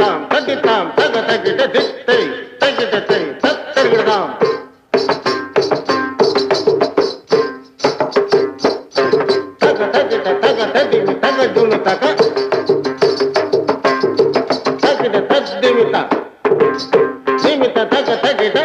தகிதாம் தகிதாம் தக தகிட தித்தை தகிட தை தத்தகிடதாம் தக தகிட தக தகிமி தக துணு தக தகிட தத் திமித திமித தக தகிட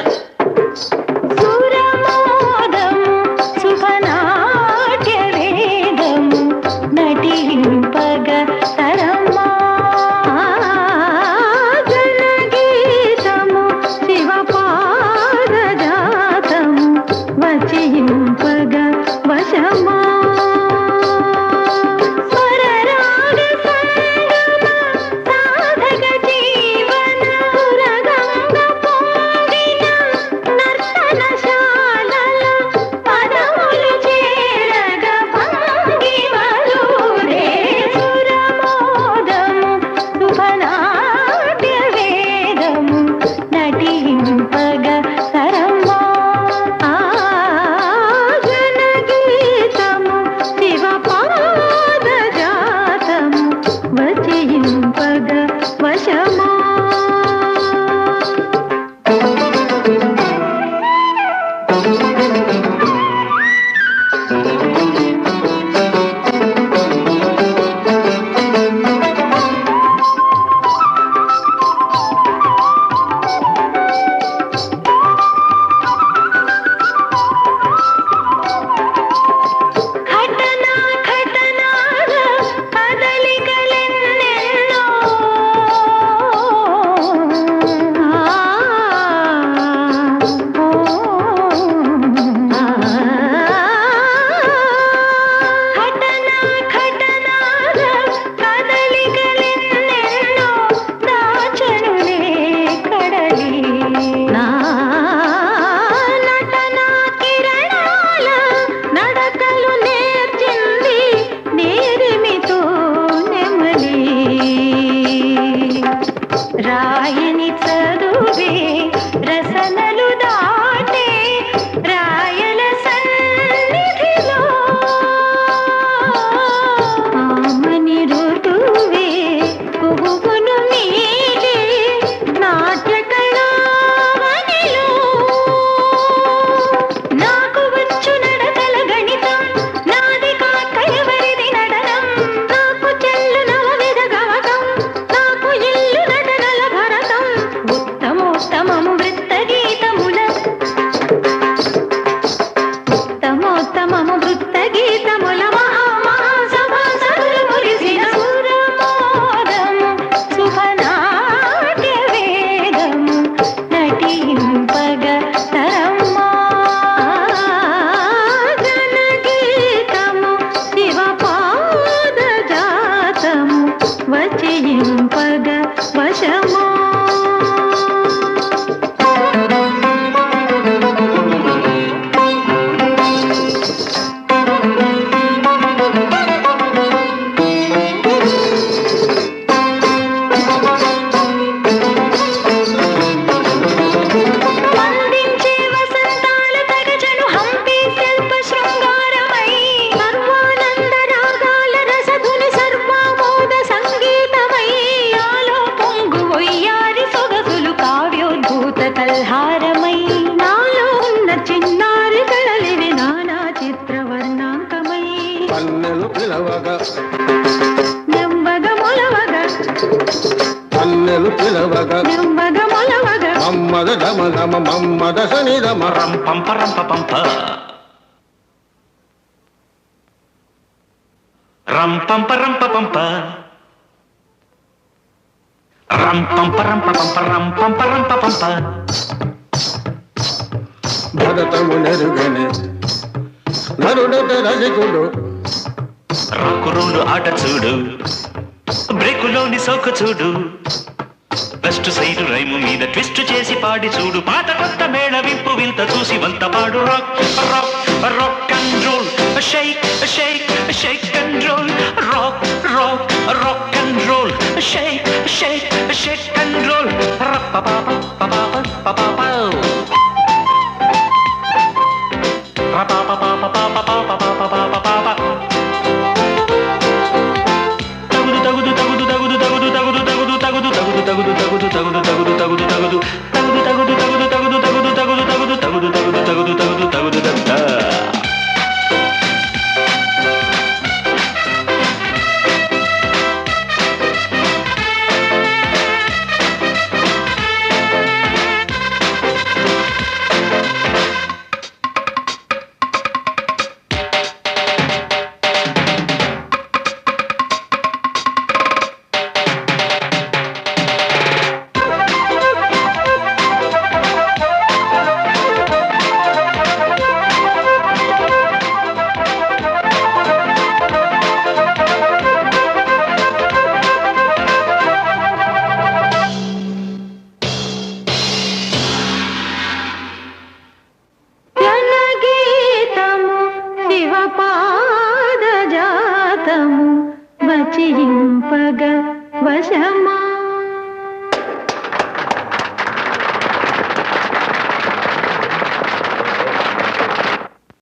పన్నెలు పిలవగా. నెమ్మగ మొలవగ పిలవగా. నెమ్మగ మొలవగ మమ్మద ధమ ధమ మమ్మద సని రం పంప రంప పంప రం పంప రంప పంప రం పంప రంప పంప రం పంప రంప పంప భరతము నెరుగనే. నరుడట రాకు రాకురోలు ఆట చూడు బ్రేకులోని సోకు చూడు వెస్ట్ సైడ్ రైము మీద ట్విస్ట్ చేసి పాడి చూడు పాత కొత్త మేళ వింపు వింత చూసి వంత పాడు rock rock rock and roll shake shake shake and roll rock rock rock and roll shake shake shake and roll రప్ప పాప రాగము వచింపగ వశమా